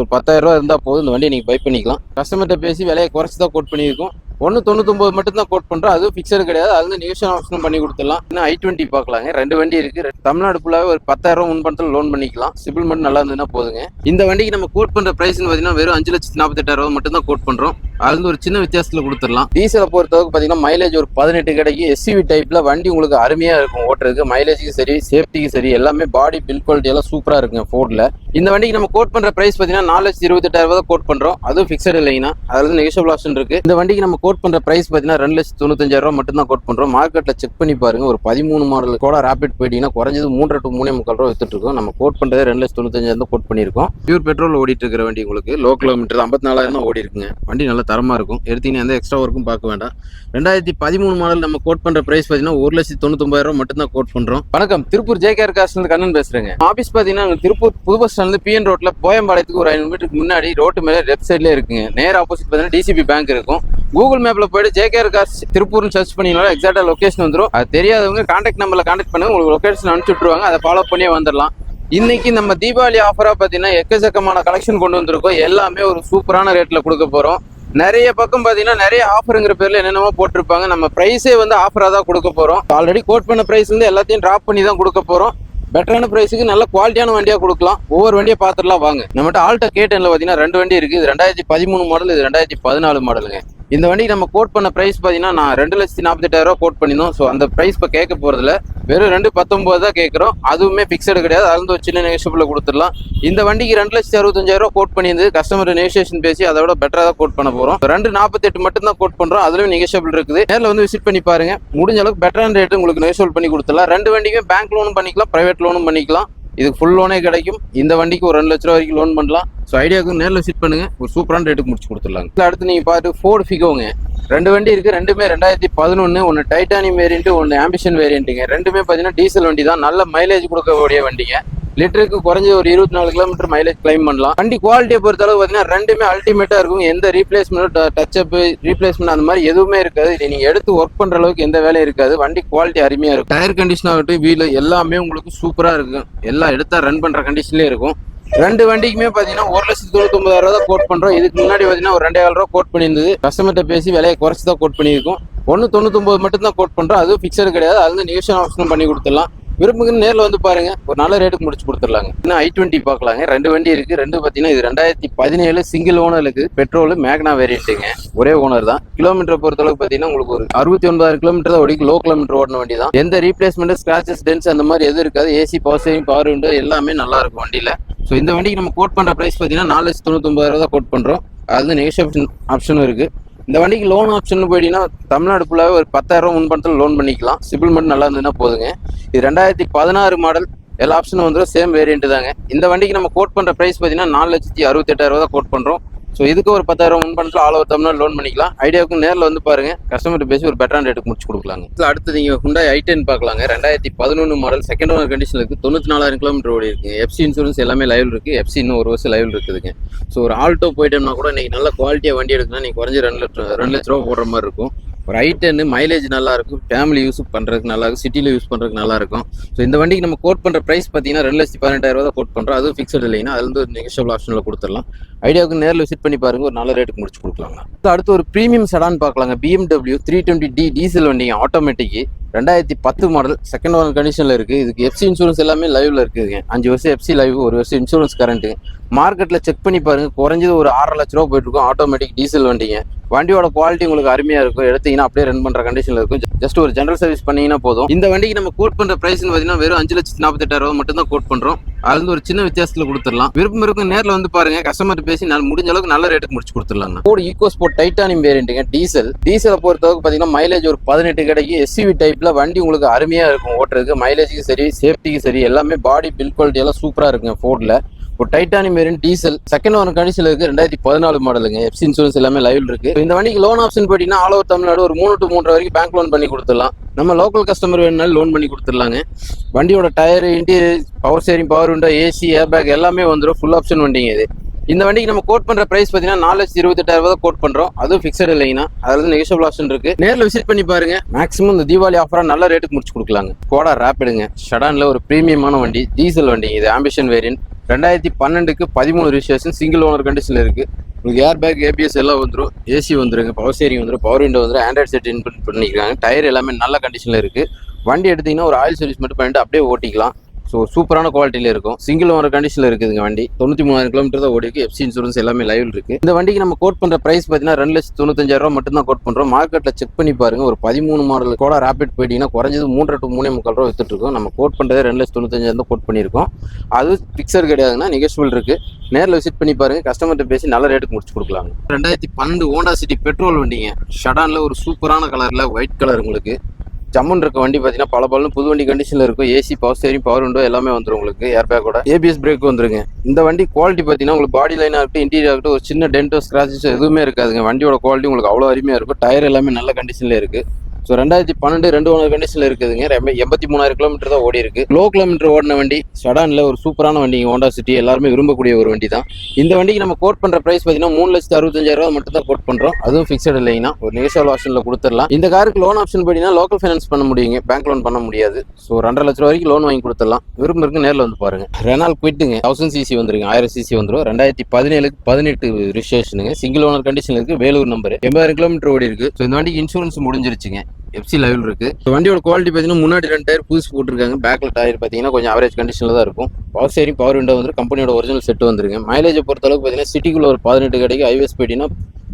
ஒரு பத்தாயிரம் ரூபா இருந்தால் போதும். இந்த வண்டியை நீங்கள் பை பண்ணிக்கலாம். கஸ்டமர்கிட்ட பேசி விலையை குறைச்சி தான் கோட் பண்ணியிருக்கோம். ஒன்று தொண்ணூத்தொம்பது மட்டும் தான் கோட் பண்ணுறோம் அதுவும் ஃபிக்ஸர் கிடையாது. அது வந்து நியூஷன் ஆப்ஷனும் பண்ணி கொடுத்துடலாம். இன்னும் ஐ டுவெண்ட்டி பார்க்கலாங்க. ரெண்டு வண்டி இருக்கு. தமிழ்நாடு ஃபுல்லாகவே ஒரு பத்தாயிரம் முன் பணத்தில் லோன் பண்ணிக்கலாம். சிபில் மட்டும் நல்லா இருந்ததுன்னா போதுங்க. இந்த வண்டிக்கு நம்ம கோட் பண்ணுற ப்ரைஸ்னு பார்த்தீங்கன்னா வெறும் அஞ்சு லட்சத்தி நாற்பத்தெட்டாயிரம் மட்டும் தான் கோட் பண்ணுறோம் அது வந்து ஒரு சின்ன வித்தியாசத்தில் கொடுத்துடலாம். டீசலை பொறுத்தவரைக்கும் பார்த்தீங்கன்னா மைலேஜ் ஒரு பதினெட்டு கிடைக்கும் எஸ்யூவி டைப்பில் வண்டி உங்களுக்கு அருமையாக இருக்கும். ஓட்டுறதுக்கு மைலேஜுக்கு சரி சேஃப்டிக்கு சரி எல்லாமே பாடி பில் குவாலிட்டி எல்லாம் சூப்பராக இருக்குங்க ஃபோர்டில் இந்த வண்டிக்கு நம்ம கோட் பண்ணுற ப்ரைஸ் பார்த்தீங்கன்னா நாலு லட்சத்தி இருபத்தெட்டாயிரம் ரூபா தான் கோட் பண்ணுறோம் அதுவும் ஃபிக்ஸட் இல்லைங்கன்னா அதில் வந்து ஆப்ஷன் இருக்குது இந்த வண்டிக்கு நம்ம கோட் பண்ணுற ப்ரைஸ் பார்த்தீங்கன்னா ரெண்டு லட்சத்தி தொண்ணூத்தஞ்சாயிரம் மட்டும்தான் மட்டும் தான் கோட் பண்ணுறோம் மார்க்கெட்டில் செக் பண்ணி பாருங்கள் ஒரு பதிமூணு மாடல் கூட ரேபிட் போயிட்டீங்கன்னா குறைஞ்சது மூன்றரை டு மூணே முக்கால் ரூபா வித்துட்டுருக்கோம் நம்ம கோட் பண்ணுறதே ரெண்டு லட்சத்தி தொண்ணூத்தஞ்சாயிரம் கோட் பண்ணியிருக்கோம். பியூர் பெட்ரோல் ஓடிட்டு இருக்கிற வண்டி உங்களுக்கு லோ கிலோமீட்டர் ஐம்பத்தி நாலாயிரம் தான் ஓடி இருக்குங்க வண்டி நல்ல தரமாக இருக்கும். எடுத்தீங்கன்னா எந்த எக்ஸ்ட்ரா ஒர்க்கும் பார்க்க வேண்டாம். ரெண்டாயிரத்தி பதிமூணு மாடல் நம்ம கோட் பண்ணுற ப்ரைஸ் பார்த்தீங்கன்னா ஒரு லட்சத்தி தொண்ணூத்தொம்பதாயிரம் ரூபாய் மட்டும் தான் கோட் பண்ணுறோம் வணக்கம். திருப்பூர் ஜேகேஆர் காசுலேருந்து கண்ணன் பேசுகிறேங்க ஆஃபீஸ் பார்த்தீங்கன்னா திருப்பூர் புது பஸ் ஸ்டாண்ட்ல பிஎன் ரோட்டில் போயம்பாளையத்துக்கு ஒரு ஐநூறு மீட்டருக்கு முன்னாடி ரோட்டு மேலே லெஃப்ட் சைட்லேயே இருக்குங்க நேர் ஆப்போசிட் பார்த்தீங்கன்னா டிசிபி பேங்க் இருக்கும் கூகுள் மேப்ல போயிட்டு ஜேகேஆர் காஸ் திருப்பூர்னு சர்ச் பண்ணீங்கன்னா எக்ஸாக்டா லொக்கேஷன் வந்துடும் அது தெரியாதவங்க கான்டாக்ட் நம்பர்ல கான்டாக்ட் பண்ணுங்க உங்களுக்கு லொக்கேஷன் அனுப்பிச்சு விட்டுருவாங்க அதை ஃபாலோ பண்ணியே வந்துடலாம். இன்னைக்கு நம்ம தீபாவளி ஆஃபரா பாத்தீங்கன்னா எக்கச்சக்கமான கலெக்ஷன் கொண்டு வந்திருக்கோம். எல்லாமே ஒரு சூப்பரான ரேட்ல கொடுக்க போறோம். நிறைய பக்கம் பார்த்தீங்கன்னா நிறைய ஆஃபருங்கிற பேரில் என்னென்னமோ போட்டிருப்பாங்க. நம்ம ப்ரைஸே வந்து ஆஃபராக தான் கொடுக்க போகிறோம் ஆல்ரெடி கோட் பண்ண ப்ரைஸ் வந்து எல்லாத்தையும் ட்ராப் பண்ணி தான் கொடுக்க போகிறோம் பெட்டரான ப்ரைஸுக்கு நல்ல குவாலிட்டியான வண்டியாக கொடுக்கலாம். ஒவ்வொரு வண்டியை பார்த்துடலாம் வாங்க. நம்மகிட்ட ஆல்டோ கேட்டனில் பார்த்தீங்கன்னா ரெண்டு வண்டி இருக்குது ரெண்டாயிரத்தி பதிமூணு மாடல் இது ரெண்டாயிரத்தி பதினாலு மாடலுங்க இந்த வண்டி நம்ம கோட் பண்ண ப்ரைஸ் பார்த்தீங்கன்னா நான் ரெண்டு லட்சத்தி நாற்பத்தெட்டாயிரம் கோட் பண்ணியிருந்தோம் ஸோ அந்த ப்ரைஸ் இப்போ கேட்க போகிறதுல வெறும் ரெண்டு பத்தொம்பது தான் கேட்குறோம். அதுவுமே ஃபிக்ஸடு கிடையாது. அது வந்து ஒரு சின்ன நெகோஷியபிள் கொடுத்துடலாம். இந்த வண்டிக்கு ரெண்டு லட்சத்தி அறுபத்தஞ்சாயிரம் கோட் பண்ணியிருந்து கஸ்டமர் நெகோசியேஷன் பேசி அதை விட பெட்டராக தான் கோட் பண்ண போகிறோம் ரெண்டு நாற்பத்தெட்டு மட்டும் தான் கோட் பண்ணுறோம் அதுலேயும் நெகோஷியபிள் இருக்குது. நேரில் வந்து விசிட் பண்ணி பாருங்க. முடிஞ்ச அளவுக்கு பெட்டரான ரேட்டு உங்களுக்கு நெகோஷியபிள் பண்ணி கொடுத்துடலாம். ரெண்டு வண்டிக்குமே பேங்க் லோனும் பண்ணிக்கலாம் ப்ரைவேட் லோனும் பண்ணிக்கலாம். இதுக்கு ஃபுல் லோனே கிடைக்கும். இந்த வண்டிக்கு ஒரு ரெண்டு லட்ச ரூபா வரைக்கும் லோன் பண்ணலாம். ஸோ ஐடியாவுக்கு நேரில் விசிட் பண்ணுங்க. ஒரு சூப்பரான ரேட்டுக்கு முடிச்சு கொடுத்துடலாங்க. அடுத்து நீங்க பார்த்து ஃபோர்டு ஃபிகோங்க ரெண்டு வண்டி இருக்கு. ரெண்டுமே ரெண்டாயிரத்தி பதினொன்று ஒன்று டைட்டானியம் வேரியன்ட்டு ஒன்று ஆம்பிஷன் வேரியன்ட்டுங்க ரெண்டுமே பார்த்தீங்கன்னா டீசல் வண்டி தான் நல்ல மைலேஜ் கொடுக்கக்கூடிய வண்டிங்க. லிட்டருக்கு குறைஞ்ச ஒரு இருபத்தி நாலு கிலோமீட்டர் மைலேஜ் கிளைம் பண்ணலாம். வண்டி குவாலிட்டியை பொறுத்த அளவு பார்த்தீங்கன்னா ரெண்டுமே அல்டிமேட்டா இருக்கும். எந்த ரீப்ளேஸ்மெண்ட் டச் அப் ரீப்ளேஸ்மெண்ட் அந்த மாதிரி எதுவுமே இருக்காது. இதை நீங்க எடுத்து ஒர்க் பண்ற அளவுக்கு எந்த வேலையும் இருக்காது. வண்டி குவாலிட்டி அருமையா இருக்கும். டயர் கண்டிஷன் ஆகட்டும் வீல் எல்லாமே உங்களுக்கு சூப்பரா இருக்கும். எல்லாம் எடுத்தா ரன் பண்ற கண்டிஷன்லயே இருக்கும். ரெண்டு வண்டிக்குமே பாத்தீங்கன்னா ஒரு லட்சத்தி தொண்ணூத்தி ரூபா தான் கோட் பண்றோம். இதுக்கு முன்னாடி பாத்தீங்கன்னா ஒரு ரெண்டாயிரம் ரூபா கோட் பண்ணியிருந்தது. கஸ்டமர்கிட்ட பேசி விலையை குறைச்சி தான் கோட் பண்ணியிருக்கோம். ஒன்று தொண்ணூத்தொம்பது மட்டும் தான் கோட் பண்றோம். அதுவும் பிக்சர் கிடையாது. அது வந்து நியூஷன் ஆப்ஷனும் பண்ணி கொடுத்துடலாம். விரும்புங்க நேரில் வந்து பாருங்க. ஒரு நல்ல ரேட்டுக்கு முடிச்சு கொடுத்துடலாங்க. இன்னும் ஐ டுவெண்ட்டி பார்க்கலாங்க. ரெண்டு வண்டி இருக்கு. ரெண்டு பார்த்தீங்கன்னா இது ரெண்டாயிரத்தி பதினேழு சிங்கிள் ஓனர் இருக்கு பெட்ரோல் மேக்னா வேரியண்ட்டுங்க ஒரே ஓனர் தான். கிலோமீட்டர் பொறுத்தளவுக்கு பார்த்தீங்கன்னா உங்களுக்கு ஒரு அறுபத்தி ஒன்பதாயிரம் கிலோமீட்டர் தான் ஒடிக்கு லோ கிலோமீட்டர் ஓடின வண்டி தான். எந்த ரீப்ளேஸ்மெண்ட் ஸ்கிராச்சஸ் டென்ஸ் அந்த மாதிரி எதுவும் இருக்காது. AC power saving power window எல்லாமே நல்லா இருக்கும் வண்டியில். ஸோ இந்த வண்டிக்கு நம்ம கோட் பண்ணுற ப்ரைஸ் பார்த்தீங்கன்னா நாலு லட்சத்தி தொண்ணூத்தொம்பதாயிரம் தான் கோட் பண்ணுறோம் அது வந்து நெகோஷியேஷன் ஆப்ஷனும் இருக்குது இந்த வண்டிக்கு லோன் ஆப்ஷன் போயிட்டீங்கன்னா தமிழ்நாடு ஃபுல்லாகவே ஒரு பத்தாயிரம் ரூபா முன்பணத்தில் லோன் பண்ணிக்கலாம். சிபில் மட்டும் நல்லா இருந்ததுன்னா போதுங்க. இது ரெண்டாயிரத்தி பதினாறு மாடல் எல்லா ஆப்ஷனும் வந்துடும் சேம் வேரியன்ட் தாங்க. இந்த வண்டிக்கு நம்ம கோட் பண்ணுற ப்ரைஸ் பார்த்தீங்கன்னா நாலு லட்சத்தி அறுபத்தெட்டாயிரம் தான் கோட் பண்ணுறோம் ஸோ இதுக்கு ஒரு பத்தாயிரம் முன்பணத்தில் ஆல் ஓவர் தமிழ்நாடு லோன் பண்ணிக்கலாம். ஐடியாவுக்கும் நேரில் வந்து பாருங்க. கஸ்டமர் பேசி ஒரு பெட்டரான ரேட்டுக்கு முடிச்சு கொடுக்கலாங்க. இதில் அடுத்து நீங்கள் ஹுண்டாய் ஐ டென் பார்க்கலாங்க. ரெண்டாயிரத்தி பதினொன்று மாடல் செகண்ட் ஓனர் கண்டிஷன் இருக்குது தொண்ணூற்றி நாலாயிரம் கிலோமீட்டர் ஓடி இருக்குது எஃப்சி இன்சூரன்ஸ் எல்லாமே லைவ் இருக்குது எஃப்சி இன்னும் ஒரு வருஷம் லைவ் இருக்குதுங்க. ஸோ ஒரு ஆல்டோ போயிட்டோம்னா கூட இன்னைக்கு நல்ல குவாலிட்டியாக வண்டி எடுக்கணும் நீங்கள் குறைஞ்சி ரெண்டு லட்சம் ரெண்டு லட்ச ரூபா போடுற மாதிரி இருக்கும். ஒரு ஐ டென்னு மைலேஜ் நல்லா இருக்கும் ஃபேமிலி யூஸ் பண்ணுறதுக்கு நல்லா இருக்கும் சிட்டியில் யூஸ் பண்ணுறதுக்கு நல்லா இருக்கும் ஸோ இந்த வண்டிக்கு நம்ம கோட் பண்ணுற ப்ரைஸ் பார்த்தீங்கன்னா ரெண்டு லட்சத்தி பதினெட்டாயிரம் தான் கோட் பண்ணுறோம் அதுவும் ஃபிக்ஸட் இல்லைன்னா அது வந்து ஒரு நெகஷியபிள் ஆப்ஷனில் கொடுத்துடலாம். ஐடியாவுக்கு நேரில் விசிட் பண்ணி பாருங்க ஒரு நல்ல ரேட்டுக்கு முடிச்சு கொடுக்கலாங்க. அடுத்து ஒரு ப்ரீமியம் செடான் பார்க்கலாங்க. BMW three twenty D diesel வண்டிங்க ஆட்டோமேட்டிக்கு ரெண்டாயிரத்தி பத்து மாடல் செகண்ட் ஓனர் கண்டிஷனில் இருக்குது இதுக்கு எஃப்சி இன்சூரன்ஸ் எல்லாமே லைவில் இருக்குதுங்க. அஞ்சு வருஷம் எஃப்சி லைவ் ஒரு வருஷம் இன்சூரன்ஸ் கரண்ட்டு மார்க்கெட்டில் செக் பண்ணி பாருங்க. குறைஞ்சது ஒரு ஆறரை லட்ச ரூபா போயிட்டுருக்கும் ஆட்டோமேட்டிக் டீசல் வண்டிங்க. வண்டியோட குவாலிட்டி உங்களுக்கு அருமையாக இருக்கும். எடுத்தீங்கன்னா அப்படியே ரன் பண்ணுற கண்டிஷனில் இருக்கும். ஜஸ்ட் ஒரு ஜென்ரல் சர்வீஸ் பண்ணீங்கன்னா போதும். இந்த வண்டிக்கு நம்ம கோட் பண்ணுற ப்ரைஸ்னு பார்த்தீங்கன்னா வெறும் அஞ்சு லட்சத்தி நாற்பத்தெட்டாயிரம் ரூபா மட்டும் தான் கோட் பண்ணுறோம் அது வந்து ஒரு சின்ன வித்தியாசத்தில் கொடுத்துடலாம். விருப்பம் இருக்கும் நேரில் வந்து பாருங்க கஸ்டமர் பேசி நான் முடிஞ்ச அளவுக்கு நல்ல ரேட்டுக்கு முடிச்சு கொடுத்துடலாம் ஃபோர்டு ஈகோ ஸ்போர்ட் டைட்டானியம் வேரியண்ட்டுங்க டீசல் டீசலை பொறுத்தளவுக்கு பார்த்தீங்கன்னா மைலேஜ் ஒரு பதினெட்டு கிடைக்கும் எஸ்யூவி டைப்பில் வண்டி உங்களுக்கு அருமையாக இருக்கும். ஓட்டுறதுக்கு மைலேஜுக்கு சரி சேஃப்டிக்கு சரி எல்லாமே பாடி பில் குவாலிட்டி எல்லாம் சூப்பராக இருக்குங்க ஃபோர்டில் இப்போ titanium variant diesel second owner condition இருக்கு ரெண்டாயிரத்தி பதினாலு மாடலுங்க எஃப்சி இன்சூரன்ஸ் எல்லாமே லைவ் இருக்கு. இந்த வண்டிக்கு லோன் ஆப்ஷன் போயிட்டீங்கன்னா ஆல் ஓவர் தமிழ்நாடு ஒரு மூணு டு மூன்றரை வரைக்கும் பேங்க் லோன் பண்ணி கொடுத்துடலாம். நம்ம லோக்கல் கஸ்டமர் வேணுனாலும் லோன் பண்ணி கொடுத்துடலாங்க. வண்டியோட tyre interior power steering power window AC airbag எல்லாமே வந்துடும் ஃபுல் ஆப்ஷன் வண்டிங்க இது. இந்த வண்டிக்கு நம்ம கோட் பண்ற பிரைஸ் பார்த்தீங்கன்னா நாலு லட்சத்தி இருபத்தெட்டாயிரம் ரூபாய் கோட் பண்றோம். அதுவும் ஃபிக்ஸட் இல்லைங்கன்னா அதாவது நெகோஷியபிள் ஆப்ஷன் இருக்கு. நேரில் விசிட் பண்ணி பாருங்க. மேக்ஸிமம் இந்த தீபாவளி ஆஃபரா நல்ல ரேட்டுக்கு முடிச்சு கொடுக்கலாங்க. கோடா ரேப்பிடுங்க ஷடான்ல ஒரு பிரீமியமான வண்டி டீசல் வண்டி இது. ஆம்பிஷன் வேரியன்ட் ரெண்டாயிரத்தி பன்னெண்டுக்கு பதிமூணு ரிஜிஸ்ட்ரேஷன் சிங்கிள் ஓனர் கண்டிஷனில் இருக்குது உங்களுக்கு ஏர் பேக் ஏபிஎஸ் எல்லாம் வந்துடும் ஏசி வந்துருங்க பவர் ஸ்டேரிங் வந்துடும் பவர் விண்டோ வந்துடும் ஆண்ட்ராய்ட் செட் இன்பில் பண்ணிக்கிறாங்க டயர் எல்லாமே நல்ல கண்டிஷனில் இருக்குது வண்டி எடுத்தீங்கன்னா ஒரு ஆயில் சர்வீஸ் மட்டும் பண்ணிட்டு அப்படியே ஓட்டிக்கலாம். ஸோ சூப்பரான குவாலிட்டியில் இருக்கும். சிங்கிள் ஓனர் கண்டிஷனில் இருக்குதுங்க வண்டி. தொண்ணூற்றி மூணாயிரம் கிலோமீட்டர் தான் ஓடிக்கு எஃப்சி இன்சூரன்ஸ் எல்லாமே லைவ் இருக்கு. இந்த வண்டிக்கு நம்ம கோட் பண்ணுற ப்ரைஸ் பார்த்தீங்கன்னா ரெண்டு லட்சத்து தொண்ணூத்தஞ்சாயிரம் ரூபா மட்டும் தான் கோட் பண்ணுறோம் மார்க்கெட்டில் செக் பண்ணி பாருங்க. ஒரு பதிமூணு மாடல் கூட ரேபிட் போயிட்டீங்கன்னா குறைஞ்சது மூன்றரை டு மூணே முக்கால் ரூபா வித்துட்டு இருக்கோம். நம்ம கோட் பண்ணுறதே ரெண்டு லட்சத்து தொண்ணூத்தஞ்சாயிரம் தான் கோட் பண்ணியிருக்கோம். அது ஃபிக்ஸர் கிடையாதுன்னா நெகோஷியபிள் இருக்கு. நேரில் விசிட் பண்ணி பாருங்க. கஸ்டமர்கிட்ட பேசி நல்ல ரேட்டுக்கு முடிச்சு கொடுக்கலாம் ரெண்டாயிரத்தி பன்னெண்டு ஹோண்டா சிட்டி பெட்ரோல் வண்டிங்க. ஷடானில் ஒரு சூப்பரான கலரில் ஒயிட் கலர் உங்களுக்கு. ஜம்முன் இருக்க வண்டி பார்த்தீங்கன்னா பல பலன்னு புது வண்டி கண்டிஷனில் இருக்கும். AC power steering power window எல்லாமே வந்துடும் உங்களுக்கு. ஏர் பேக்கோட ஏபிஎஸ் பிரேக் வந்துருங்க. இந்த வண்டி குவாலிட்டி பார்த்தீங்கன்னா உங்களுக்கு பாடி லைனாக இருக்கட்டும் இன்டீரியர் ஆகட்டும் ஒரு சின்ன டென்டோ ஸ்க்ராச்சஸ் எதுவுமே இருக்காதுங்க. வண்டியோட குவாலிட்டி உங்களுக்கு அவ்வளோ அருமையாக இருக்கும். டயர் எல்லாமே நல்ல கண்டிஷனில் இருக்குது ஸோ ரெண்டாயிரத்தி பன்னெண்டு ரெண்டு ஓனர் கண்டிஷனில் இருக்குதுங்க. எண்பத்தி மூணாயிரம் கிலோமீட்டர் தான் ஓடி இருக்கு. லோ கிலோமீட்டர் ஓடின வண்டி சடானில் ஒரு சூப்பரான வண்டி ஹோண்டா சிட்டி எல்லாருமே விரும்பக்கூடிய ஒரு வண்டி தான். இந்த வண்டிக்கு நம்ம கோட் பண்ணுற ப்ரைஸ் பார்த்தீங்கன்னா மூணு லட்சத்து அறுபத்தஞ்சாயிரம் ரூபா மட்டும் தான் கோட் பண்ணுறோம் அதுவும் ஃபிக்ஸட் இல்லைங்கன்னா ஒரு நெகோஷியல் ஆப்ஷனில் கொடுத்துடலாம். இந்த காருக்கு லோன் ஆப்ஷன் படினா லோக்கல் ஃபைனான்ஸ் பண்ண முடியுங்க. பேங்க் லோன் பண்ண முடியாது. ஸோ ரெண்டரை லட்ச ரூபா வரைக்கும் லோன் வாங்கி கொடுத்துடலாம். விரும்ப இருக்கு நேரில் வந்து பாருங்க. ரெனால் குவிட்டுங்க தௌசண்ட் சிசி வந்துருங்க ஆயிரம் சிசி வந்துடும் ரெண்டாயிரத்தி பதினேழுக்கு பதினெட்டு ரிஜிஸ்ட்ரேஷனுங்க சிங்கிள் ஓனர் கண்டிஷன் இருக்கு வேலூர் நம்பர் எண்பதாயிரம் கிலோமீட்டர் ஓடி இருக்கு. ஸோ இந்த வண்டிக்கு இன்சூரன்ஸ் முடிஞ்சிருச்சுங்க. எஃப்சி லெவல் இருக்கு. வண்டியோட குவாலிட்டி பார்த்தீங்கன்னா முன்னாடி ரெண்டு டயர் புதுசு போட்டிருக்காங்க. பேக்ல டயர் பார்த்தீங்கன்னா கொஞ்சம் ஆவரேஜ் கண்டிஷனில் தான் இருக்கும். பவர் ஸ்டேரிங் பவர் விண்டோ வந்து கம்பெனியோட ஒரிஜினல் செட் வந்துருங்க மைலேஜை பொறுத்த அளவுக்கு பார்த்தீங்கன்னா சிட்டிக்குள்ள ஒரு பதினெட்டு கிடைக்கும் ஹைவேஸ் போயிட்டீங்கன்னா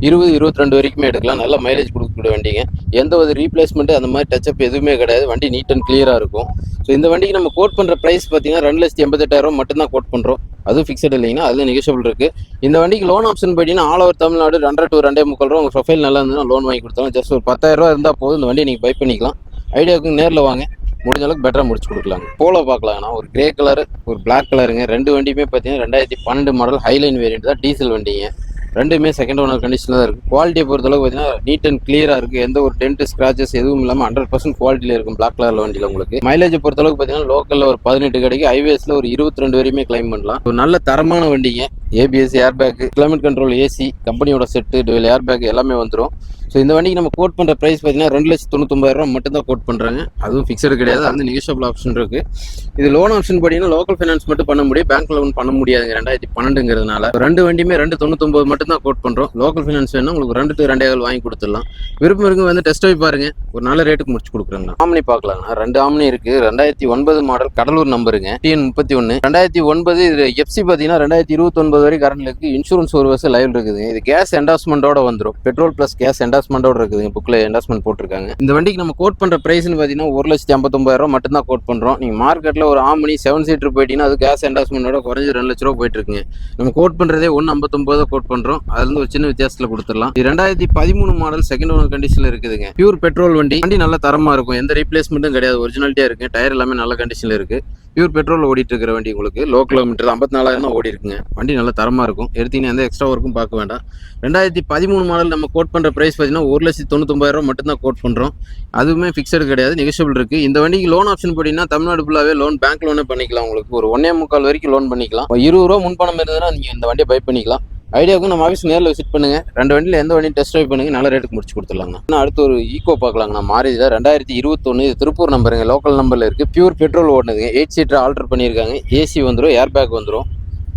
இருபது இருபத்தி ரெண்டு வரைக்குமே எடுக்கலாம். நல்ல மைலேஜ் கொடுக்கக்கூடிய வண்டிங்க. எந்த ஒரு ரீப்ளேஸ்மெண்ட் அந்த மாதிரி டச்சப் எதுவுமே கிடையாது. வண்டி நீட் அண்ட் கிளியராக இருக்கும். ஸோ இந்த வண்டிக்கு நம்ம கோட் பண்ணுற ப்ரைஸ் பார்த்தீங்கன்னா ரெண்டு லட்சத்தி எண்பத்தெட்டாயிரம் மட்டும் தான் கோட் பண்ணுறோம் அதுவும் ஃபிக்ஸட் இல்லைங்கன்னா அதில் நெகோஷியபிள் இருக்குது இந்த வண்டிக்கு லோன் ஆப்ஷன் போயிட்டீங்கன்னா ஆல் ஓவர் தமிழ்நாடு ரெண்டரை டூ ரெண்டே முக்கால் ரூபா உங்கள் ப்ரொஃபைல் நல்லா இருந்ததுன்னா லோன் வாங்கி கொடுத்தாலும் ஜஸ்ட் ஒரு பத்தாயிரம் ரூபா இருந்தால் போதும். இந்த வண்டியை நீங்கள் பை பண்ணிக்கலாம். ஐடியாவுக்கு நேரில் வாங்க. முடிஞ்ச அளவுக்கு பெட்டராக முடிச்சு கொடுக்கலாங்க. போலோ பார்க்கலாங்கண்ணா. ஒரு கிரே கலர் ஒரு பிளாக் கலருங்க ரெண்டு வண்டியுமே பார்த்தீங்கன்னா ரெண்டாயிரத்தி பன்னெண்டு மாடல் ஹைலைன் வேரியன்ட் தான் டீசல் வண்டிங்க. ரெண்டுமே செகண்ட் ஓனர் கண்டிஷனில் தான் இருக்குது குவாலிட்டியை பொறுத்தளவுக்கு பார்த்தீங்கன்னா நீட் அண்ட் கிளியராக இருக்குது எந்த ஒரு டென்ட் ஸ்க்ராச்சஸ் எதுவும் இல்லாமல் ஹண்ட்ரட் பர்சன்ட் குவாலிட்டியில் இருக்கும் பிளாக் கலர் வண்டியில் உங்களுக்கு. மைலேஜ் பொறுத்தளவுக்கு பார்த்தீங்கன்னா லோக்கலில் ஒரு பதினெட்டு கிடைக்கும் ஹைவேஸில் ஒரு இருபத்தி ரெண்டு வரையுமே கிளைம் பண்ணலாம். ஒரு நல்ல தரமான வண்டிங்க. ABS airbag climate control AC கம்பெனியோட செட்டு டுவெல் ஏர் பேக் எல்லாமே வந்துடும் ஸோ இந்த வண்டிக்கு நம்ம கோட் பண்ணுற ப்ரைஸ் பார்த்தீங்கன்னா ரெண்டு லட்சத்து தொண்ணூத்தொம்பதாயிரம் ரூபா மட்டும் தான் கோட் பண்ணுறாங்க அதுவும் ஃபிக்ஸடு கிடையாது. அந்த நெகோஷியபிள் ஆப்ஷன் இருக்குது இது லோன் ஆப்ஷன் பார்த்தீங்கன்னா லோக்கல் ஃபைனான்ஸ் மட்டும் பண்ண முடியும். பேங்க் லோன் பண்ண முடியாதுங்க. ரெண்டாயிரத்தி பன்னெண்டுங்கிறதுனால. ரெண்டு வண்டியுமே ரெண்டு தொண்ணூத்தொம்பது மட்டும் தான் கோட் பண்ணுறோம் லோக்கல் ஃபைனான்ஸ் வேணும் உங்களுக்கு ரெண்டு டு ரெண்டே வாங்கி கொடுத்துடலாம். விருப்பம் இருக்கு வந்து டெஸ்ட் போய் பாருங்க. ஒரு நல்ல ரேட்டுக்கு முடிச்சு கொடுக்குறேங்க ஆம்னி பார்க்கலாம். ரெண்டு ஆம்னி இருக்கு. ரெண்டாயிரத்தி ஒன்பது மாடல் கடலூர் நம்பருங்க டிஎன் முப்பத்தி ஒன்று ரெண்டாயிரத்தி ஒன்பது இது எஃப்சி பார்த்தீங்கன்னா ரெண்டாயிரத்தி இருபத்தொன்பது வரை கரண்ட் இருக்கு. இன்சூரன்ஸ் ஒரு வருஷம் லைவ் இருக்குது இது கேஸ் என்டாஸ்மெண்ட்டோட வந்துடும் பெட்ரோல் பிளஸ் கேஸ் என்டாஸ்மெண்டோட இருக்குதுங்க புக்கில் என்டாஸ்மெண்ட் போட்டிருக்காங்க. இந்த வண்டிக்கு நம்ம கோட் பண்ற ப்ரைஸ்னு பார்த்தீங்கன்னா ஒரு லட்சத்தி ஐம்பத்தொம்பதாயிரம் ரூபா மட்டும் தான் கோட் பண்ணுறோம் நீங்கள் மார்க்கெட்டில் ஒரு ஆம்னி செவன் சீட்டர் போயிட்டீங்கன்னா அது கேஸ் என்டாஸ்மெண்ட்டோட குறைஞ்சு ரெண்டு லட்ச ரூபா போயிட்டுருக்குங்க. நம்ம கோட் பண்ணுறதே ஒன்று ஐம்பத்தொம்பது கோட் பண்ணுறோம் அதுலேருந்து ஒரு சின்ன வித்தியாசத்தில் கொடுத்துடலாம். இது ரெண்டாயிரத்தி பதிமூணு மாடல் செகண்ட் ஓனர் கண்டிஷனில் இருக்குதுங்க. பியூர் பெட்ரோல் வண்டி. வண்டி நல்ல தரமாக இருக்கும். எந்த ரீப்ளேஸ்மெண்ட்டும் கிடையாது. ஒரிஜினாலிட்டியாக இருக்குது டயர் எல்லாமே நல்ல கண்டிஷனில் இருக்குது பியூர் பெட்ரோல் ஓடிட்டு இருக்கிற வண்டி உங்களுக்கு லோ கிலோமீட்டர் ஐம்பத்தி நாலாயிரம் தான் ஓடி இருக்குங்க வண்டி நல்ல தரமாக இருக்கும். எடுத்தீங்கன்னா எந்த எக்ஸ்ட்ரா ஒர்க்கும் பார்க்க வேண்டாம். ரெண்டாயிரத்தி பதிமூணு மாடல் நம்ம கோட் பண்ணுற ப்ரைஸ் பார்த்தீங்கன்னா ஒரு லட்சத்தி தொண்ணூத்தொம்பதாயிரம் மட்டும் தான் கோட் பண்ணுறோம் அதுவுமே ஃபிக்ஸடு கிடையாது நெகோஷியபிள் இருக்குது இந்த வண்டிக்கு லோன் ஆப்ஷன் போட்டிங்கன்னா தமிழ்நாடு ஃபுல்லாவே லோன் பேங்க் லோனே பண்ணிக்கலாம். உங்களுக்கு ஒரு ஒன்னே முக்கால் வரைக்கும் லோன் பண்ணிக்கலாம். ஒரு இருபது ரூபா முன்பணம் இருந்ததுன்னா நீங்கள் இந்த வண்டியை பை பண்ணிக்கலாம். ஐடியாவுக்கு நம்ம ஆஃபீஸ் நேரில் விசிட் பண்ணுங்கள் ரெண்டு வண்டியில் எந்த வண்டியும் டெஸ்ட் ட்ரைவ் பண்ணுங்க. நல்ல ரேட்டுக்கு முடிச்சு கொடுத்துடலாங்க. இன்னும் அடுத்து ஒரு ஈகோ பார்க்கலாங்கண்ணா மாறிதான் ரெண்டாயிரத்தி இருபத்தொன்று இது திருப்பூர் நம்பருங்க லோக்கல் நம்பரில் இருக்குது பியூர் பெட்ரோல் ஓடுனதுங்க எயிட் சீட்டர் ஆல்டர் பண்ணியிருக்காங்க. ஏசி வந்துடும் ஏர் பேக் வந்துடும்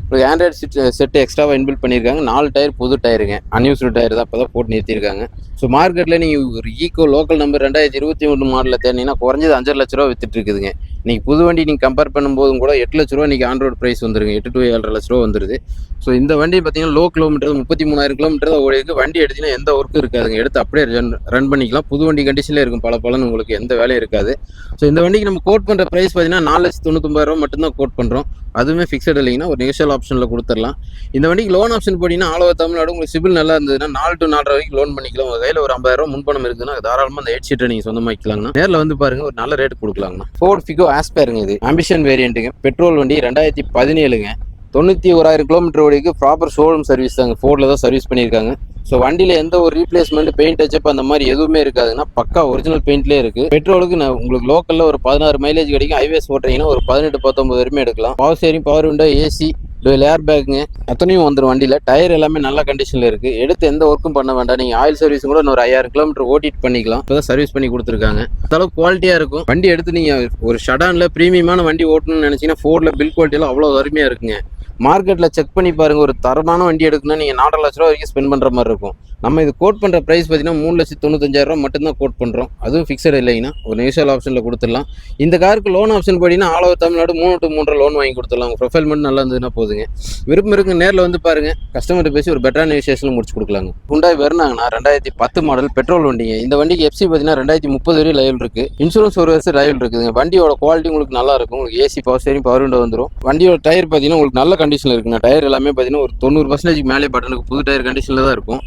உங்களுக்கு ஆண்ட்ராய்டு செட் செட்டு எக்ஸ்ட்ராவாக இன்பில் பண்ணியிருக்காங்க. நாலு டயர் புது டயருங்க அன்யூஸ்டு டயர் தான் இப்போ தான் போட்டு நிறுத்தியிருக்காங்க. ஸோ மார்க்கெட்டில் நீங்கள் ஒரு ஈகோ லோக்கல் நம்பர் ரெண்டாயிரத்தி இருபத்தி ஒன்று மாடலில் தேடினீங்கன்னா குறைஞ்சது அஞ்சரை லட்ச ரூபா வித்துட்டு இருக்குதுங்க. நீங்கள் புது வண்டி நீங்கள் கம்பேர் பண்ணும்போதும் கூட எட்டு லட்ச ரூபா இன்னைக்கு ஆண்ட்ராய்டு ப்ரைஸ் வந்துருங்க எட்டு டு ஏழரை லட்ச ரூபா வந்துருது. ஸோ இந்த வண்டி பார்த்தீங்கன்னா லோ கிலோமீட்டர் முப்பத்தி மூணாயிரம் கிலோமீட்டர் தான் ஓடி வண்டி எடுத்தீங்கன்னா எந்த ஒர்க்கும் இருக்காதுங்க. எடுத்து அப்படியே ரன் ரன் பண்ணிக்கலாம். புது வண்டி கண்டிஷனில் இருக்கும். பல பலன் உங்களுக்கு எந்த வேலையும் இருக்காது. ஸோ இந்த வண்டிக்கு நம்ம கோட் பண்ணுற ப்ரைஸ் பார்த்தீங்கன்னா நாலு லட்சத்து தொண்ணூத்தொம்பதாயிரம் ரூபா மட்டும் தான் கோட் பண்ணுறோம் அதுவுமே ஃபிக்ஸட் இல்லைங்கன்னா ஒரு நெகோஷியல் ஆப்ஷனில் கொடுத்துடலாம். இந்த வண்டிக்கு லோன் ஆப்ஷன் போட்டிங்கன்னா ஆல் ஓவர் தமிழ்நாடு உங்களுக்கு சிபில் நல்லா இருந்ததுன்னா நாலு டு நாலரை வரைக்கும் லோன் பண்ணிக்கலாம். உங்கள் கையில் ஒரு ஐம்பதாயிரம் ரூபா முன்பணம் இருக்குதுன்னா தாராளமாக அந்த ஹெட்செட்டை சீட்டை நீங்கள் சொந்தமாக்கலாங்கண்ணா நேரில் வந்து பாருங்கள் ஒரு நல்ல ரேட் கொடுக்கலாங்கண்ணா. ஃபோர்ட் ஃபிகோ ஆஸ்பேருங்க இது. ஆம்பிஷன் வேரியண்ட்டுங்க பெட்ரோல் வண்டி ரெண்டாயிரத்தி பதினேழுங்க. தொண்ணூற்றி ஓராயிரம் கிலோமீட்டர் ஓடிக்கு ப்ராப்பர் ஷோரூம் சர்வீஸ் தாங்க. ஃபோர்டில் தான் சர்வீஸ் பண்ணியிருக்காங்க. ஸோ வண்டியில் எந்த ஒரு ரீப்ளேஸ்மெண்ட் பெயிண்ட் டச்சப் அந்த மாதிரி எதுவுமே இருக்காதுன்னா பக்கா ஒரிஜினல் பெயிண்ட்லேயே இருக்கு. பெட்ரோலுக்கு நான் உங்களுக்கு லோக்கலில் ஒரு பதினாறு மைலேஜ் கிடைக்கும். ஹைவேஸ் ஓட்டுறீங்கன்னா ஒரு பதினெட்டு பத்தொம்பது வரைக்கும் எடுக்கலாம். Power steering power window AC dual air பேக்குங்க அத்தனையும் வந்துடும் வண்டியில். டயர் எல்லாமே நல்ல கண்டிஷனில் இருக்குது எடுத்து எந்த ஒர்க்கும் பண்ண வேண்டாம். நீங்கள் ஆயில் சர்வீஸ் கூட இன்னொரு ஐயாயிரம் கிலோமீட்டர் ஓட்டிட்டு பண்ணிக்கலாம். இப்போ தான் சர்வீஸ் பண்ணி கொடுத்துருக்காங்க. அந்த அளவுக்கு குவாலிட்டியாக இருக்கும். வண்டி எடுத்து நீங்கள் ஒரு ஷடானில் ப்ரீமியமான வண்டி ஓட்டணும்னு நினச்சிங்கன்னா ஃபோர்டில் பில் குவாலிட்டியெல்லாம் அவ்வளோ அருமையாக இருக்குங்க. மார்க்கெட்டில் செக் பண்ணி பாருங்கள் ஒரு தரமான வண்டி எடுக்கணும்னா நீங்கள் நாலரை லட்ச ரூபா வரைக்கும் ஸ்பெண்ட் பண்ணுற மாதிரி இருக்கும். நம்ம இது கோட் பண்ணுற ப்ரைஸ் பார்த்தீங்கன்னா மூணு லட்சத்தி தொண்ணூத்தஞ்சாயிரம் ரூபா மட்டும்தான் கோட் பண்ணுறோம் அதுவும் ஃபிக்ஸட் இல்லைங்கன்னா ஒரு நியூஷியல் ஆப்ஷனில் கொடுத்துடலாம். இந்த காருக்கு லோன் ஆப்ஷன் படினா ஆல் ஓவர் தமிழ்நாடு மூணு டு மூன்று லோன் வாங்கி கொடுத்துடலாம். உங்கள் ப்ரொஃபைல் மட்டும் நல்லா இருந்ததுன்னா போதுங்க. விருப்பம் இருக்கு நேரில் வந்து பாருங்கள் கஸ்டமர் பேசி ஒரு பெட்டரான விஷயத்தில் முடிச்சு கொடுக்கலாங்க. குண்டாய் வெர்னாங்கண்ணா ரெண்டாயிரத்தி பத்து மாடல் பெட்ரோல் வண்டிங்க. இந்த வண்டிக்கு எஃப்சி பார்த்தீங்கன்னா ரெண்டாயிரத்தி முப்பது வரையும் லைவ் இருக்குது இன்சூரன்ஸ் ஒரு வருஷம் லைவ் இருக்குதுங்க வண்டியோட குவாலிட்டி உங்களுக்கு நல்லா இருக்கும். உங்களுக்கு AC power steering power window வந்துடும் வண்டியோட டயர் பார்த்தீங்கன்னா உங்களுக்கு நல்ல கண்டிஷனில் இருக்குண்ணா டயர் எல்லாமே பார்த்தீங்கன்னா ஒரு தொண்ணூறு பர்சன்டேஜ் மேலே பட்டனுக்கு புது டயர் கண்டிஷனில் தான் இருக்கும்.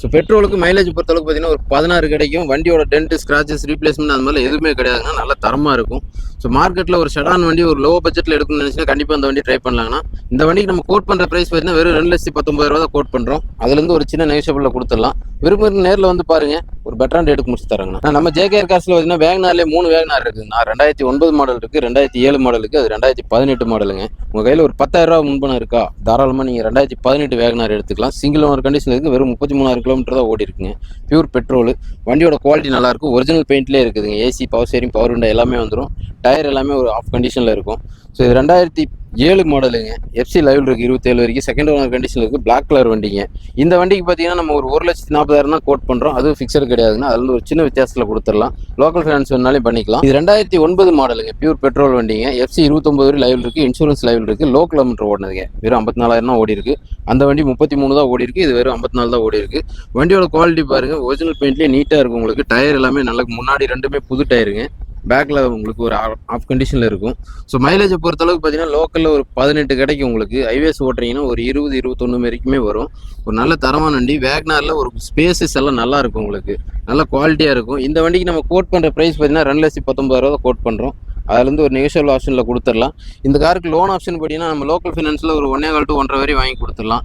ஸோ பெட்ரோலுக்கு மைலேஜ் பொறுத்தளவுக்கு பார்த்தீங்கன்னா ஒரு பதினாறு கிடைக்கும். வண்டியோட டென்ட் ஸ்க்ராச்சஸ் ரீப்ளேஸ்மெண்ட் அந்த மாதிரி எதுவுமே கிடையாதுங்க நல்லா தரமாக இருக்கும். ஸோ மார்க்கெட்டில் ஒரு ஷடான் வண்டி ஒரு லோ பட்ஜெட்டில் எடுக்கணும்னு நினச்சினா கண்டிப்பாக அந்த வண்டி ட்ரை பண்ணலாங்கண்ணா இந்த வண்டிக்கு நம்ம கோட் பண்ணுற ப்ரைஸ் பார்த்தீங்கன்னா வெறும் ரெண்டு லட்சத்தி பத்தொம்பது ரூபா தான் கோட் பண்ணுறோம் அதுலேருந்து ஒரு சின்ன நெகோஷியபிளில் கொடுத்துடலாம். விரும்புகிற நேரில் வந்து பாருங்கள் பெட்டரான ரேட்டுக்கு முடிச்சு தராங்கண்ணா நம்ம ஜேகேஆர் காசில் பார்த்தீங்கன்னா வேகனார்லேயே மூணு வேகனார் இருக்குதுண்ணா ரெண்டாயிரத்தி ஒன்பது மாடல் இருக்குது ரெண்டாயிரத்தி ஏழு மாடல் இருக்குது அது ரெண்டாயிரத்தி பதினெட்டு மாடலுங்க உங்கள் கையில் ஒரு பத்தாயிரம் ரூபா முன்பணம் இருக்கா? தாராளமாக நீங்கள் ரெண்டாயிரத்தி பதினெட்டு வேகனார் எடுத்துக்கலாம். சிங்கிள் ஓனர் கண்டிஷன் இருக்குது வெறும் முப்பத்தி மூணாயிரம் கிலோமீட்டர் தான் ஓடி இருக்குங்க. பியூர் பெட்ரோல் வண்டியோட குவாலிட்டி நல்லா இருக்கும். ஒரிஜினல் பெயிண்ட்லேயே இருக்குதுங்க. AC power steering power window எல்லாமே வந்துடும் டயர் எல்லாமே ஒரு ஆஃப் கண்டிஷனில் இருக்கும். ஸோ இது ரெண்டாயிரத்தி ஏழு மாடலுங்க. எஃப்சி லைவ் இருக்குது இருபத்தேழு வரைக்கும். செகண்ட் ஓனர் கண்டிஷன் இருக்குது பிளாக் கலர் வண்டிங்க. இந்த வண்டிக்கு பார்த்தீங்கன்னா நம்ம ஒரு ஒரு லட்சத்தி நாற்பதாயிரம் தான் கோட் பண்ணுறோம் அதுவும் ஃபிக்ஸர் கிடையாதுன்னா அதில் ஒரு சின்ன வித்தியாசத்தில் கொடுத்துடலாம். லோக்கல் ஃபினான்ஸ் வேணாலும் பண்ணிக்கலாம். இது ரெண்டாயிரத்தி ஒன்பது மாடலுங்க. பியூர் பெட்ரோல் வண்டிங்க. எஃப்சி இருபத்தொம்பது வரை லைவ் இருக்குது இன்சூரன்ஸ் லைவ் இருக்குது லோ கிலோமீட்டர் ஓடினதுங்க. வெறும் ஐம்பத்தி நாலாயிரம் தான் ஓடி இருக்கு. அந்த வண்டி முப்பத்தி மூணு தான் ஓடி இருக்கு. இது வெறும் ஐம்பத்தி நாலு தான் ஓடி இருக்கு. வண்டியோட குவாலிட்டி பாருங்க. ஒரிஜினல் பெயிண்ட்லேயே நீட்டாக இருக்கும் உங்களுக்கு. டயர் எல்லாமே நல்லா முன்னாடி ரெண்டுமே புது டயருங்க பேக்கில் உங்களுக்கு ஒரு ஆஃப் கண்டிஷனில் இருக்கும். ஸோ மைலேஜை பொறுத்தளவுக்கு பார்த்தீங்கன்னா லோக்கலில் ஒரு பதினெட்டு கிடைக்கும் உங்களுக்கு ஹைவேஸ் ஓட்டுறீங்கன்னா ஒரு இருபது இருபத்தொன்று வரைக்குமே வரும். ஒரு நல்ல தரமான வண்டி. வேக்னாரில் ஒரு ஸ்பேசஸ் எல்லாம் நல்லா இருக்கும் உங்களுக்கு. நல்ல குவாலிட்டியாக இருக்கும். இந்த வண்டிக்கு நம்ம கோட் பண்ணுற ப்ரைஸ் பார்த்தீங்கன்னா ரெண்டு லட்சத்தி பத்தொம்பது ரூபா கோட் பண்ணுறோம் அதுலேருந்து ஒரு நெகோஷியல் ஆப்ஷனில் கொடுத்துடலாம். இந்த காருக்கு லோன் ஆப்ஷன் பார்த்தீங்கன்னா நம்ம லோக்கல் ஃபைனான்ஸில் ஒரு ஒன்றே கால் டு ஒன்றரை வரை வாங்கி கொடுத்துடலாம்.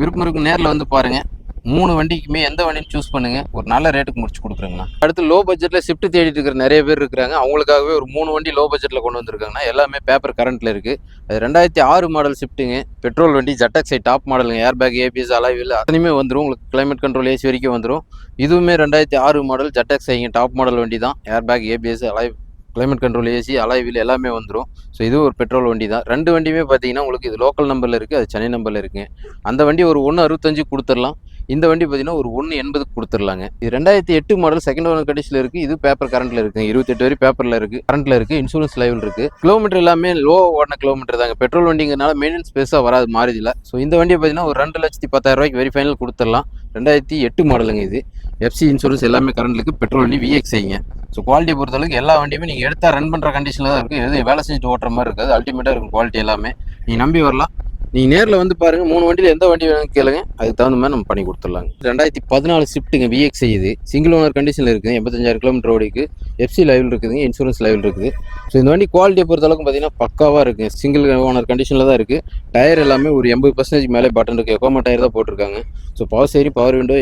விருப்பம் இருக்கும் நேரில் வந்து பாருங்கள் மூணு வண்டிக்குமே எந்த வண்டின்னு சூஸ் பண்ணுங்க. ஒரு நல்ல ரேட்டுக்கு முடிச்சு கொடுக்குறேங்கண்ணா. அடுத்து லோ பட்ஜெட்டில் ஷிஃப்ட் தேடிட்டு இருக்கிற நிறைய பேர் இருக்கிறாங்க. அவங்களுக்காகவே ஒரு மூணு வண்டி லோ பட்ஜெட்டில் கொண்டு வந்திருக்காங்கன்னா எல்லாமே பேப்பர் கரண்ட்டில் இருக்குது அது ரெண்டாயிரத்தி ஆறு மாடல் ஷிஃப்ட்டுங்க பெட்ரோல் வண்டி ஜட்டக்ஸை டாப் மாடலுங்க ஏர் பேக் ஏபிஎஸ் அலைவில் அத்தனையுமே வந்துடும் உங்களுக்கு கிளைமேட் கண்ட்ரோல் ஏசி வரைக்கும் வந்துடும் இதுவுமே ரெண்டாயிரத்தி ஆறு மாடல் ஜட்டக்ஸைங்க டாப் மாடல் வண்டி தான். ஏர் பேக் ஏபிஎஸ் அலை climate control AC alloy wheel எல்லாமே வந்துடும் ஸோ இது ஒரு பெட்ரோல் வண்டி தான். ரெண்டு வண்டியுமே பார்த்தீங்கன்னா உங்களுக்கு இது லோக்கல் நம்பரில் இருக்குது அது சென்னை நம்பரில் இருக்குங்க. அந்த வண்டி ஒரு ஒன்று அறுபத்தஞ்சு கொடுத்துடலாம். இந்த வண்டி பார்த்தீங்கன்னா ஒரு ஒன்று எண்பதுக்கு கொடுத்துடலாங்க. இது ரெண்டாயிரத்தி எட்டு மாடல் செகண்ட் ஓனர் கண்டிஷனில் இருக்குது இது பேப்பர் கரண்ட்டில் இருக்குது இருபத்தெட்டு வரை பேப்பரில் இருக்குது கரண்ட்டில் இருக்குது இன்சூரன்ஸ் லைவில் இருக்குது கிலோமீட்டர் எல்லாமே லோ ஓடின கிலோமீட்டர் தாங்க. பெட்ரோல் வண்டிங்கிறனால மெயின்டெனன்ஸ் பெருசாக வராது மாறுதில்ல. ஸோ இந்த வண்டியை பார்த்தீங்கன்னா ஒரு ரெண்டு லட்சத்தி பத்தாயிரம் ரூபாய்க்கு வெரி ஃபைனல் கொடுத்துடலாம். ரெண்டாயிரத்தி எட்டு மாடலுங்க இது. எஃப்சி இன்சூரன்ஸ் எல்லாமே கரண்ட் இருக்குது பெட்ரோல் வண்டி விஎக்ஸைங்க ஸோ குவாலிட்டி பொறுத்தளவுக்கு எல்லா வண்டியுமே நீங்கள் எடுத்தால் ரன் பண்ணுற கண்டிஷனில் தான் இருக்குது எது வேலை செஞ்சுட்டு ஓட்டுற மாதிரி இருக்காது. அல்டிமேட்டாக இருக்கும் குவாலிட்டி எல்லாமே. நீங்கள் நம்பி வரலாம். நீங்கள் நேரில் வந்து பாருங்கள் மூணு வண்டியில் எந்த வண்டி வேணும் கேளுங்க. அதுக்கு தகுந்த மாதிரி நம்ம பண்ணி கொடுத்துடலாங்க. ரெண்டாயிரத்தி பதினாலு ஷிஃப்ட்டுங்க விஎக்ஸ் இது சிங்கிள் ஓனர் கண்டிஷனில் இருக்குது எண்பத்தஞ்சாயிரம் கிலோமீட்டர் ஓடிக்கு. எஃப்சி லைவில் இருக்குதுங்க. இன்சூரன்ஸ் லைவில் இருக்குது. ஸோ இந்த வண்டி குவாலிட்டியை பொறுத்தளவுக்கு பார்த்தீங்கன்னா பக்காவாக இருக்குது சிங்கிள் ஓனர் கண்டிஷனில் தான் இருக்குது டயர் எல்லாமே ஒரு எண்பது பர்சன்டேஜ் மேலே பட்டன் இருக்குது எக்கோமா டயர் தான் போட்டிருக்காங்க. ஸோ பவர் சேரி பவர் விண்டோ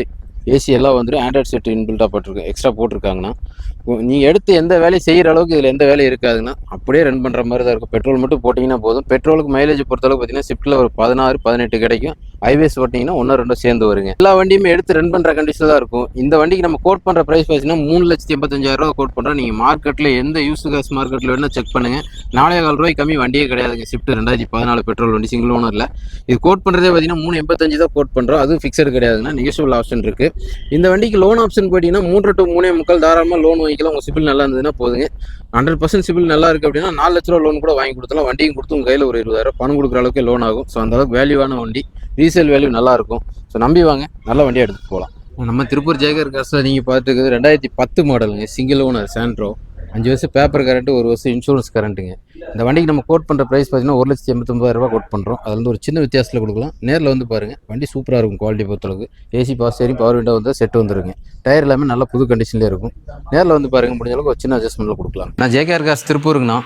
ஏசி எல்லாம் வந்துடும் ஆண்ட்ராய்ட் செட் இன்பில்ட்டாக போட்டிருக்கு. எக்ஸ்ட்ரா போட்டிருக்காங்கண்ணா நீங்கள் எடுத்து எந்த வேலையும் செய்கிற அளவுக்கு இதில் எந்த வேலையும் இருக்காதுன்னா அப்படியே ரன் பண்ணுற மாதிரி தான் இருக்கும். பெட்ரோல் மட்டும் போட்டிங்கன்னா போதும். பெட்ரோலுக்கு மைலேஜ் பொறுத்தளவுக்கு பார்த்தீங்கன்னா ஷிஃப்ட்டில் ஒரு பதினாறு பதினெட்டு கிடைக்கும். ஹைவேஸ் ஓட்டிங்கன்னா ஒன்று ரெண்டும் சேர்ந்து வருங்க. எல்லா வண்டியுமே எடுத்து ரன் பண்ணுற கண்டிஷன் தான் இருக்கும். இந்த வண்டிக்கு நம்ம கோட் பண்ணுற ப்ரைஸ் பார்த்தீங்கன்னா மூணு லட்சத்தி எண்பத்தஞ்சாயிரம் ரூபா கோட் பண்ணுறோம் நீங்கள் மார்க்கெட்டில் எந்த யூஸ் காஸ் மார்க்கெட்டில் வேணால் செக் பண்ணுங்கள் நாலே கால் ரூபாய் கம்மி வண்டியே கிடையாதுங்க. ஷிஃப்ட் ரெண்டாயிரத்தி பதினாலு பெட்ரோல் வண்டி சிங்கிள் ஓனரில் இது கோட் பண்ணுறதே பார்த்தீங்கன்னா மூணு எண்பத்தஞ்சு தான் கோட் பண்ணுறோம் அதுவும் ஃபிக்ஸட் கிடையாதுன்னா நெகோஷியபிள் ஆப்ஷன் இருக்குது இந்த வண்டிக்கு லோன் ஆப்ஷன் போட்டிங்கன்னா மூன்று டு மூணே முக்கால் தாராளமாக லோன் வாங்கிக்கலாம். உங்கள் சிபில் நல்லா இருந்ததுன்னா போதுங்க. ஹண்ட்ரட் பர்சன்ட் சிபில் நல்லா இருக்குது அப்படின்னா நாலு லட்ச ரூபா லோன் கூட வாங்கி கொடுத்தலாம் வண்டியும் கொடுத்து உங்கள் கையில் ஒரு இருபதாயிரம் பணம் கொடுக்குற அளவுக்கு லோன் ஆகும். ஸோ அந்த அளவுக்கு வேல்யூவான வண்டி ரீசேல் வேல்யூ நல்லா இருக்கும். ஸோ நம்பி வாங்க. நல்ல வண்டியை எடுத்துகிட்டு போகலாம் நம்ம திருப்பூர் ஜெயகர் காசில் நீங்கள் பார்த்துருக்குது ரெண்டாயிரத்தி பத்து மாடலுங்க சிங்கிள் ஓனர் சாண்ட்ரோ அஞ்சு வருஷம் பேப்பர் கரண்ட்டு ஒரு வருஷம் இன்சூரன்ஸ் கரண்ட்டுங்க இந்த வண்டிக்கு நம்ம கோட் பண்ணுற ப்ரைஸ் பார்த்தீங்கன்னா ஒரு லட்சத்தி எண்பத்தொம்பதாயிரரூபா கோட் பண்ணுறோம் அதில் வந்து ஒரு சின்ன வித்தியாசத்தில் கொடுக்கலாம். நேரில் வந்து பாருங்கள் வண்டி சூப்பராக இருக்கும் குவாலிட்டி பொறுத்தளவுக்கு AC power steering power window வந்து செட் வந்துருங்க. டயர் எல்லாமே நல்ல புது கண்டிஷன்லேயே இருக்கும். நேரில் வந்து பாருங்கள் முடிஞ்ச அளவுக்கு ஒரு சின்ன அட்ஜஸ்ட்மெண்ட்டில் கொடுக்கலாம். நான் ஜேகேஆர் காசு திருப்பூருங்கண்ணா.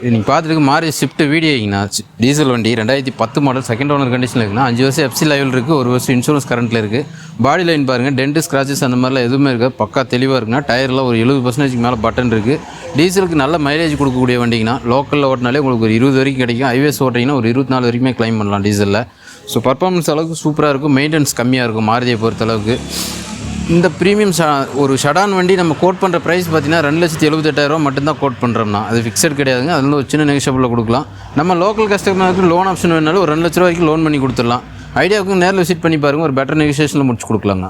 இது நீங்கள் பார்த்துருக்கு மாறி ஷிஃப்ட் வீடியோங்கண்ணா டீசல் வண்டி ரெண்டாயிரத்தி பத்து மாடல் செகண்ட் ஓனர் கண்டிஷனில் இருக்குண்ணா. அஞ்சு வருஷம் எஃப்சி லெவல் இருக்குது ஒரு வருஷம் இன்சூரன்ஸ் கரண்ட்டில் இருக்குது பாடி லைன் பாருங்கள் டென்ட் ஸ்க்ராச்சஸ் அந்த மாதிரிலாம் எதுவுமே இருக்குது. பக்கா தெளிவாக இருக்குண்ணா. டயரில் ஒரு எழுபது பர்சன்டேஜ் மேலே பட்டன் இருக்குது டீசலுக்கு நல்ல மைலேஜ் கொடுக்கக்கூடிய வண்டிங்கண்ணா. லோக்கலில் ஓட்டினாலே உங்களுக்கு ஒரு இருபது வரைக்கும் கிடைக்கும். ஹைவேஸ் ஓட்டிங்கன்னா ஒரு இருபத்தி நாலு வரைக்குமே கிளைம் பண்ணலாம் டீசலில். ஸோ பர்ஃபார்மன்ஸ் அளவுக்கு சூப்பராக இருக்கும். மெயின்டெனன்ஸ் கம்மியாக இருக்கும் மாருதியை பொறுத்தளவுக்கு. இந்த ப்ரீமியம் ஒரு ஷடான் வண்டி நம்ம கோட் பண்ணுற ப்ரைஸ் பார்த்தீங்கன்னா ரெண்டு லட்சத்தி எழுபத்தெட்டாயிரம் மட்டும்தான் கோட் பண்ணுறோம்னா அது ஃபிக்ஸட் கிடையாதுங்க. அதில் ஒரு சின்ன நெகஷபிளில் கொடுக்கலாம். நம்ம லோக்கல் கஸ்டமருக்கு லோன் ஆப்ஷன் வேணாலும் ஒரு ரெண்டு லட்ச ரூபாய்க்கு லோன் பண்ணி கொடுத்துடலாம். ஐடியாவுக்கு நேரில் விசிட் பண்ணி பாருங்கள் ஒரு பெட்டர் நெகோசியேஷனில் முடிச்சு கொடுக்கலாங்க.